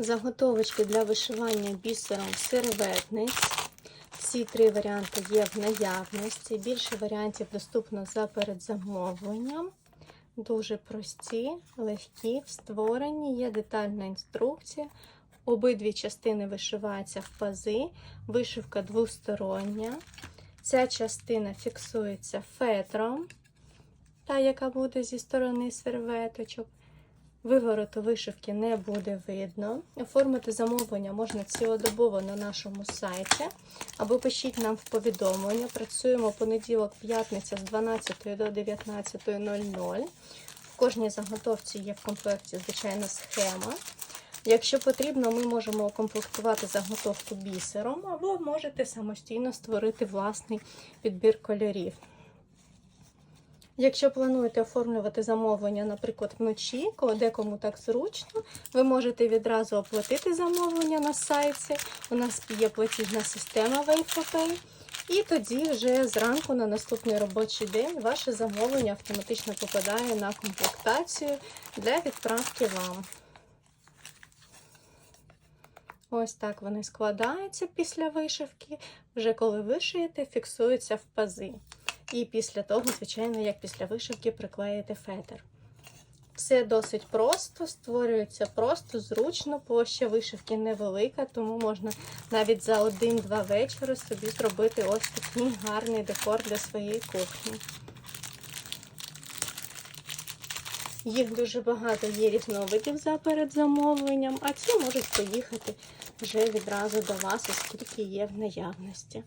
Заготовочки для вишивання бісером серветниць. Всі три варіанти є в наявності. Більше варіантів доступно за передзамовленням. Дуже прості, легкі в створенні, є детальна інструкція. Обидві частини вишиваються в пази, вишивка двостороння. Ця частина фіксується фетром, та яка буде зі сторони серветочок. Вивороту вишивки не буде видно. Оформити замовлення можна цілодобово на нашому сайті. Або пишіть нам в повідомлення. Працюємо понеділок-п'ятниця з 12 до 19.00. В кожній заготовці є в комплекті звичайна схема. Якщо потрібно, ми можемо укомплектувати заготовку бісером, або можете самостійно створити власний підбір кольорів. Якщо плануєте оформлювати замовлення, наприклад, вночі, коли декому так зручно, ви можете відразу оплатити замовлення на сайті. У нас є платіжна система Wayfopay. І тоді вже зранку на наступний робочий день ваше замовлення автоматично попадає на комплектацію для відправки вам. Ось так вони складаються після вишивки. Вже коли вишиєте, фіксуються в пази. І після того, звичайно, як після вишивки приклеїти фетр. Все досить просто, створюється просто, зручно, площа вишивки невелика, тому можна навіть за один-два вечори собі зробити ось такий гарний декор для своєї кухні. Їх дуже багато є різновидів за передзамовленням, а ці можуть поїхати вже відразу до вас, оскільки є в наявності.